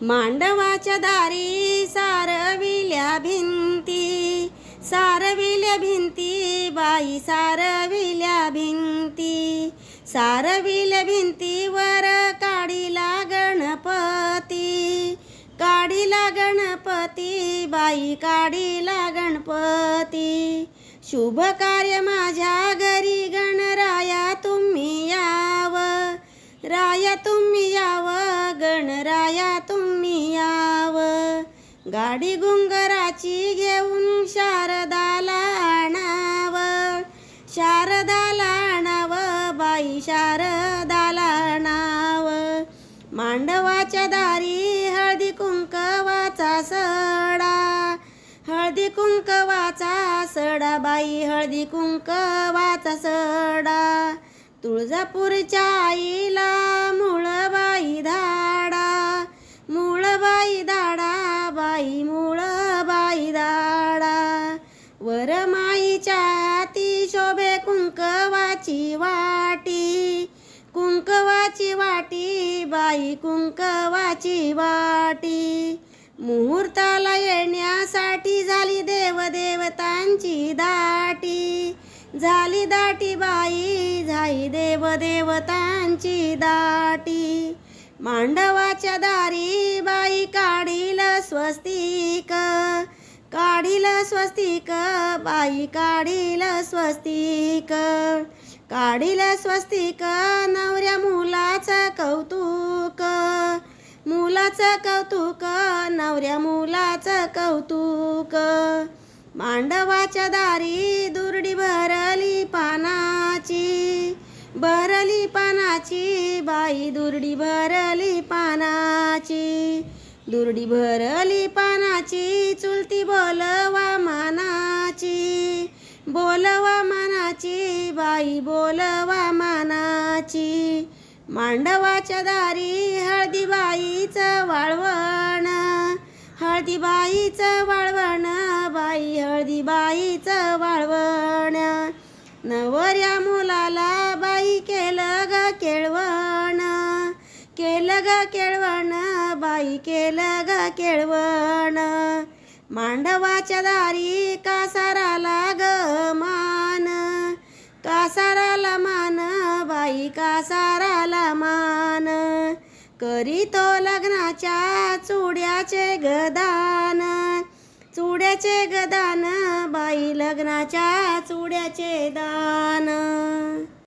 मांडवाच्या दारी सारविल्या भिंती सारविल्या भिंती बाई सारविल्या भिंती सारविल्या भिंतीवर काढीला गणपती काढीला गणपती बाई काढीला गणपती शुभ कार्य माझ्या घरी गणराया तू राया तुम्ही याव गणराया तुम्ही याव. गाडी गुंगराची घेऊन शारदाला आणाव. शारदाला आणाव बाई शारदाला आणाव. मांडवाच्या दारी हळदी कुंकवाचा सडा. हळदी कुंकवाचा सडा बाई हळदी कुंकवाचा सडा. तुळजापूरच्या आईला मुळबाई धाडा मुळबाई धाडा बाई मुळबाई धाडा. वरमाईच्या ती शोभे कुंकवाची वाटी कुंकवाची वाटी बाई कुंकवाची वाटी. मुहूर्ताला येण्यासाठी झाली देवदेवतांची दाटी झाली दाटी बा आई देवदेवतांची दाटी. मांडवाच्या दारी बाई काढील स्वस्तिक. काढील स्वस्तिक बाई काढील स्वस्तिक. काढील स्वस्तिक नवऱ्या मुलाचं कौतुक. मुलाचं कौतुक नवऱ्या मुलाचं कौतुक. मांडवाच्या दारी दुरडी भरली पानाची भरली पानाची. बाई दुरडी भरली पानाची दुरडी भरली पानाची. चुलती बोलवा मानाची बोलवा मानाची. बाई बोलवा मानाची. मांडवाच्या दारी हळदीबाईचं वाळवण हळदीबाईचं वाळवण बाई हळदीबाईचं वाळवण. नवऱ्या मुलाला बाई केलं ग केळवण. केलं ग केळवण बाई केलं ग केळवण. मांडवाच्या दारी कासाराला ग मान. कासाराला मान बाई कासाराला मान. करीतो लग्नाच्या चुड्याचे गदान चुड्याचे गदान बाई लग्नाच्या चुड्याचे दान.